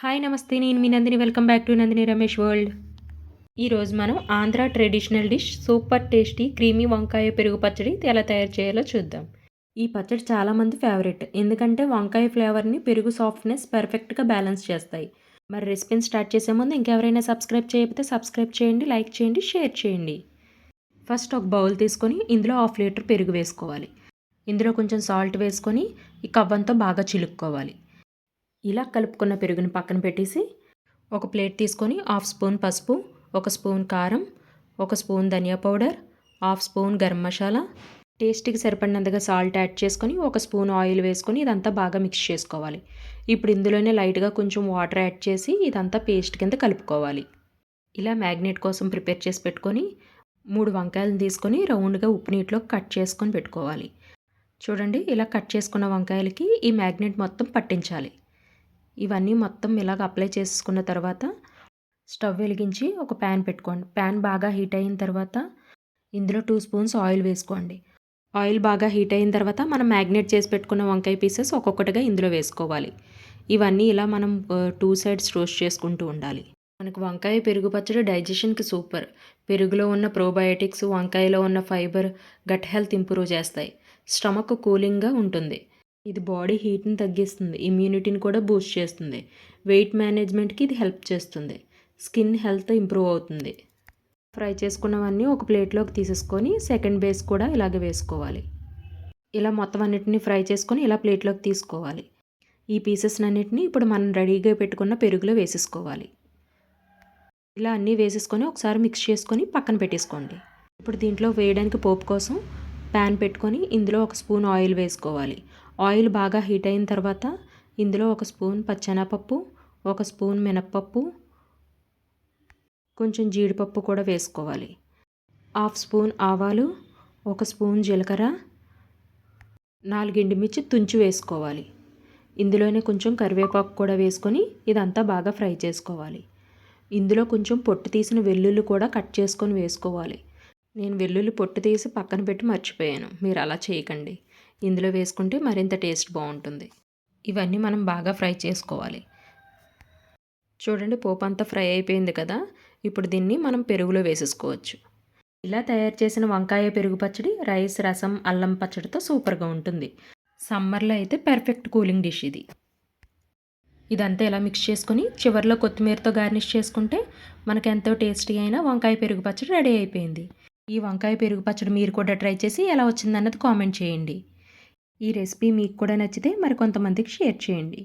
Hi నమస్తే నేను మీ Nandini. Welcome back to Nandini Ramesh world. ఈరోజు మనం Andhra traditional dish super tasty creamy వంకాయ పెరుగు పచ్చడి ఎలా తయారు చేయాలో చూద్దాం. ఈ పచ్చడి చాలామంది ఫేవరెట్ ఎందుకంటే వంకాయ ఫ్లేవర్ని పెరుగు సాఫ్ట్నెస్ పర్ఫెక్ట్గా బ్యాలెన్స్ చేస్తాయి. మరి రెసిపీని స్టార్ట్ చేసే ముందు ఇంకెవరైనా సబ్స్క్రైబ్ చేయకపోతే సబ్స్క్రైబ్ చేయండి లైక్ చేయండి షేర్ చేయండి. ఫస్ట్ ఒక బౌల్ తీసుకొని ఇందులో హాఫ్ లీటర్ పెరుగు వేసుకోవాలి. ఇందులో కొంచెం సాల్ట్ వేసుకొని ఈ కవ్వంతో బాగా చిలుక్కోవాలి. ఇలా కలుపుకున్న పెరుగుని పక్కన పెట్టేసి ఒక ప్లేట్ తీసుకొని హాఫ్ స్పూన్ పసుపు ఒక స్పూన్ కారం ఒక స్పూన్ ధనియా powder half spoon garam masala టేస్ట్కి సరిపడినంతగా సాల్ట్ యాడ్ చేసుకొని ఒక స్పూన్ ఆయిల్ వేసుకొని ఇదంతా బాగా మిక్స్ చేసుకోవాలి. ఇప్పుడు ఇందులోనే లైట్గా కొంచెం వాటర్ యాడ్ చేసి ఇదంతా పేస్ట్ కింద కలుపుకోవాలి. ఇలా మ్యాగ్నెట్ కోసం ప్రిపేర్ చేసి పెట్టుకొని మూడు వంకాయలను తీసుకొని రౌండ్గా ఉప్పు నీటిలో కట్ చేసుకొని పెట్టుకోవాలి. చూడండి ఇలా కట్ చేసుకున్న వంకాయలకి ఈ మ్యాగ్నెట్ మొత్తం పట్టించాలి. ఇవన్నీ మొత్తం ఇలాగ అప్లై చేసుకున్న తర్వాత స్టవ్ వెలిగించి ఒక ప్యాన్ పెట్టుకోండి. ప్యాన్ బాగా హీట్ అయిన తర్వాత ఇందులో టూ స్పూన్స్ ఆయిల్ వేసుకోండి. ఆయిల్ బాగా హీట్ అయిన తర్వాత మనం మ్యాగ్నేట్ చేసి పెట్టుకున్న వంకాయ పీసెస్ ఒక్కొక్కటిగా ఇందులో వేసుకోవాలి. ఇవన్నీ ఇలా మనం టూ సైడ్స్ రోస్ట్ చేసుకుంటూ ఉండాలి. మనకు వంకాయ పెరుగు పచ్చడి డైజెషన్కి సూపర్. పెరుగులో ఉన్న ప్రోబయోటిక్స్ వంకాయలో ఉన్న ఫైబర్ గట్ హెల్త్ ఇంప్రూవ్ చేస్తాయి. స్టమక్ కూలింగ్గా ఉంటుంది. ఇది బాడీ హీట్ని తగ్గిస్తుంది ఇమ్యూనిటీని కూడా బూస్ట్ చేస్తుంది. వెయిట్ మేనేజ్మెంట్కి ఇది హెల్ప్ చేస్తుంది. స్కిన్ హెల్త్ ఇంప్రూవ్ అవుతుంది. ఫ్రై చేసుకున్నవన్నీ ఒక ప్లేట్లోకి తీసేసుకొని సెకండ్ బేస్ కూడా ఇలాగే వేసుకోవాలి. ఇలా మొత్తం అన్నిటిని ఫ్రై చేసుకొని ఇలా ప్లేట్లోకి తీసుకోవాలి. ఈ పీసెస్ అన్నిటిని ఇప్పుడు మనం రెడీగా పెట్టుకున్న పెరుగులో వేసేసుకోవాలి. ఇలా అన్నీ వేసేసుకొని ఒకసారి మిక్స్ చేసుకొని పక్కన పెట్టేసుకోండి. ఇప్పుడు దీంట్లో వేయడానికి పోపు కోసం ప్యాన్ పెట్టుకొని ఇందులో ఒక స్పూన్ ఆయిల్ వేసుకోవాలి. ఆయిల్ బాగా హీట్ అయిన తర్వాత ఇందులో ఒక స్పూన్ పచ్చెనపప్పు ఒక స్పూన్ మినప్పప్పు కొంచెం జీడిపప్పు కూడా వేసుకోవాలి. హాఫ్ స్పూన్ ఆవాలు ఒక స్పూన్ జీలకర్ర నాలుగు మిర్చి తుంచి వేసుకోవాలి. ఇందులోనే కొంచెం కరివేపాకు కూడా వేసుకొని ఇదంతా బాగా ఫ్రై చేసుకోవాలి. ఇందులో కొంచెం పొట్టు తీసిన వెల్లుల్లి కూడా కట్ చేసుకొని వేసుకోవాలి. నేను వెల్లుల్లి పొట్టు తీసి పక్కన పెట్టి మర్చిపోయాను. మీరు అలా చేయకండి. ఇందులో వేసుకుంటే మరింత టేస్ట్ బాగుంటుంది. ఇవన్నీ మనం బాగా ఫ్రై చేసుకోవాలి. చూడండి పోపు అంతా ఫ్రై అయిపోయింది కదా. ఇప్పుడు దీన్ని మనం పెరుగులో వేసేసుకోవచ్చు. ఇలా తయారు చేసిన వంకాయ పెరుగు పచ్చడి రైస్ రసం అల్లం పచ్చడితో సూపర్గా ఉంటుంది. సమ్మర్లో అయితే పర్ఫెక్ట్ కూలింగ్ డిష్ ఇది. ఇదంతా ఇలా మిక్స్ చేసుకొని చివరిలో కొత్తిమీరతో గార్నిష్ చేసుకుంటే మనకు ఎంతో టేస్టీ అయిన వంకాయ పెరుగు పచ్చడి రెడీ అయిపోయింది. ఈ వంకాయ పెరుగు పచ్చడి మీరు కూడా ట్రై చేసి ఎలా వచ్చిందన్నది కామెంట్ చేయండి. ఈ రెసిపీ మీకు కూడా నచ్చితే మరి కొంతమందికి షేర్ చేయండి.